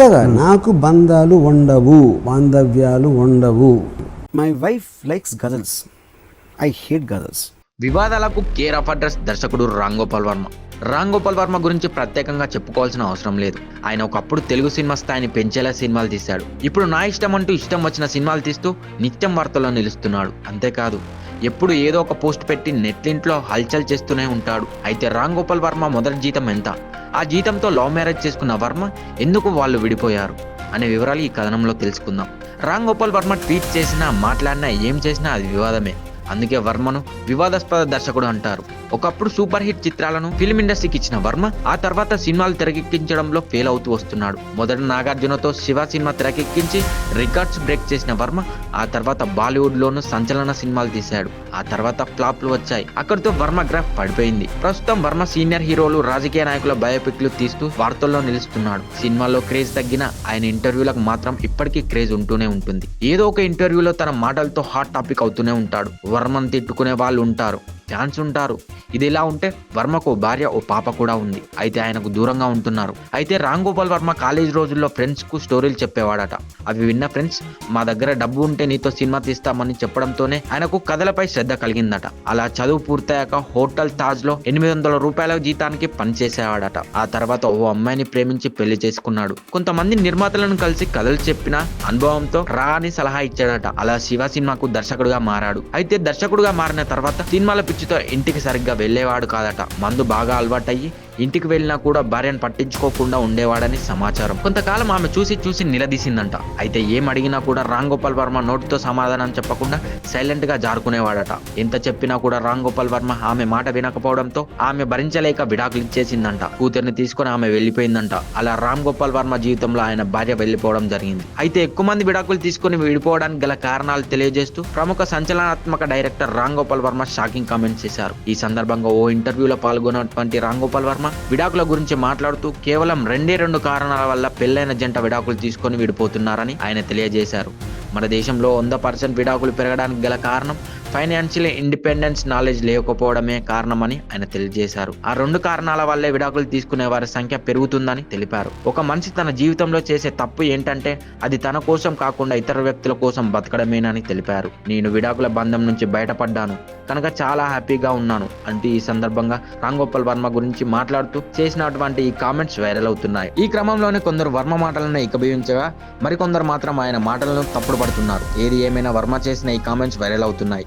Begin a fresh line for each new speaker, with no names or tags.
నాకు బంధాలు ఉండవు బాంధవ్యాలు ఉండవు. My wife likes ghazals I hate ghazals
వివాదాలకు కేర్ ఆఫ్ అడ్రస్ దర్శకుడు రామ్ గోపాల్ వర్మ. రామ్ గోపాల్ వర్మ గురించి ప్రత్యేకంగా చెప్పుకోవాల్సిన అవసరం లేదు. ఆయన ఒకప్పుడు తెలుగు సినిమా స్థాయిని పెంచేలా సినిమాలు తీశాడు. ఇప్పుడు నా ఇష్టం అంటూ ఇష్టం వచ్చిన సినిమాలు తీస్తూ నిత్యం వార్తల్లో నిలుస్తున్నాడు. అంతేకాదు ఎప్పుడు ఏదో ఒక పోస్ట్ పెట్టి నెట్లింట్లో హల్చల్ చేస్తూనే ఉంటాడు. అయితే రామ్ గోపాల్ వర్మ మొదటి జీతం ఎంత? ఆ జీతంతో లవ్ మ్యారేజ్ చేసుకున్న వర్మ ఎందుకు వాళ్ళు విడిపోయారు? అనే వివరాలు ఈ కథనంలో తెలుసుకుందాం. రామ్ గోపాల్ వర్మ ట్వీట్ చేసినా మాట్లాడినా ఏం చేసినా అది వివాదమే. అందుకే వర్మను వివాదాస్పద దర్శకుడు అంటారు. ఒకప్పుడు సూపర్ హిట్ చిత్రాలను ఫిల్మ్ ఇండస్ట్రీకి ఇచ్చిన వర్మ ఆ తర్వాత సినిమాలు తెరకెక్కించడంలో ఫెయిల్ అవుతూ వస్తున్నాడు. మొదట నాగార్జునతో శివ సినిమా తెరకెక్కించి రికార్డ్స్ బ్రేక్ చేసిన వర్మ ఆ తర్వాత బాలీవుడ్ లోను సంచలన సినిమాలు తీశాడు. ఆ తర్వాత ఫ్లాప్లు వచ్చాయి. అక్కడితో వర్మ గ్రాఫ్ పడిపోయింది. ప్రస్తుతం వర్మ సీనియర్ హీరోలు రాజకీయ నాయకుల బయోపిక్లు తీస్తూ వార్తల్లో నిలుస్తున్నాడు. సినిమాలో క్రేజ్ తగ్గిన ఆయన ఇంటర్వ్యూలకు మాత్రం ఇప్పటికీ క్రేజ్ ఉంటూనే ఉంటుంది. ఏదో ఒక ఇంటర్వ్యూలో తన మాటలతో హాట్ టాపిక్ అవుతూనే ఉంటాడు. వర్మను తిట్టుకునే వాళ్ళు ఉంటారు. ఫ్యాన్స్ ఉంటారు ఇది ఇలా ఉంటే వర్మకు ఓ భార్య ఓ పాప కూడా ఉంది. అయితే ఆయనకు దూరంగా ఉంటున్నారు. అయితే రామ్ గోపాల్ వర్మ కాలేజ్ రోజుల్లో ఫ్రెండ్స్కు స్టోరీలు చెప్పేవాడట. అవి విన్న ఫ్రెండ్స్ మా దగ్గర డబ్బు ఉంటే నీతో సినిమా తీస్తామని చెప్పడంతోనే ఆయనకు కథలపై శ్రద్ధ కలిగిందట. అలా చదువు పూర్తయ్యాక హోటల్ తాజ్లో ఎనిమిది వందల రూపాయల జీతానికి పనిచేసేవాడట ఆ తర్వాత ఓ అమ్మాయిని ప్రేమించి పెళ్ళి చేసుకున్నాడు. కొంతమంది నిర్మాతలను కలిసి కథలు చెప్పిన అనుభవంతో రా అని సలహా ఇచ్చాడట. అలా శివ సినిమాకు దర్శకుడుగా మారాడు. అయితే దర్శకుడుగా మారిన తర్వాత సినిమాల పిచ్చితో ఇంటికి సరిగ్గా వెళ్ళేవాడు కాదట. మందు బాగా అలవాటయ్యి ఇంటికి వెళ్ళినా కూడా భార్యను పట్టించుకోకుండా ఉండేవాడని సమాచారం. కొంతకాలం ఆమె చూసి చూసి నిలదీసిందంట. అయితే ఏం అడిగినా కూడా రామ్ గోపాల్ వర్మ నోటితో సమాధానం చెప్పకుండా సైలెంట్గా జారుకునేవాడట. ఎంత చెప్పినా కూడా రామ్ గోపాల్ వర్మ ఆమె మాట వినకపోవడంతో ఆమె భరించలేక విడాకులు ఇచ్చేసిందంట. కూతుర్ని తీసుకొని ఆమె వెళ్ళిపోయిందంట. అలా రామ్ గోపాల్ వర్మ జీవితంలో ఆయన భార్య వెళ్ళిపోవడం జరిగింది. అయితే ఎక్కువ మంది విడాకులు తీసుకొని విడిపోవడానికి గల కారణాలు తెలియజేస్తూ ప్రముఖ సంచలనాత్మక director Ram Gopal Varma shocking comments చేశారు. ఈ సందర్భంగా ఓ ఇంటర్వ్యూలో పాల్గొన్నటువంటి రామ్ గోపాల్ వర్మ విడాకుల గురించి మాట్లాడుతూ కేవలం రెండే రెండు కారణాల వల్ల పెళ్ళైన జంట విడాకులు తీసుకొని విడిపోతున్నారని ఆయన తెలియజేశారు. మన దేశంలో వంద పర్సెంట్ విడాకులు పెరగడానికి గల కారణం ఫైనాన్షియల్ ఇండిపెండెన్స్ నాలెడ్జ్ లేకపోవడమే కారణమని ఆయన తెలియజేశారు. ఆ రెండు కారణాల వల్లే విడాకులు తీసుకునే వారి సంఖ్య పెరుగుతుందని తెలిపారు. ఒక మనిషి తన జీవితంలో చేసే తప్పు ఏంటంటే అది తన కోసం కాకుండా ఇతర వ్యక్తుల కోసం బతకడమేనని తెలిపారు. నేను విడాకుల బంధం నుంచి బయటపడ్డాను. కనుక చాలా హ్యాపీగా ఉన్నాను అంటూ ఈ సందర్భంగా రామ్ గోపాల్ వర్మ గురించి మాట్లాడుతూ చేసినటువంటి ఈ కామెంట్స్ వైరల్ అవుతున్నాయి. ఈ క్రమంలోనే కొందరు వర్మ మాటలను ఏకభవించగా మరికొందరు మాత్రం ఆయన మాటలను తప్పుడు పడుతున్నారు. ఏది ఏమైనా వర్మ చేసిన ఈ కామెంట్స్ వైరల్ అవుతున్నాయి.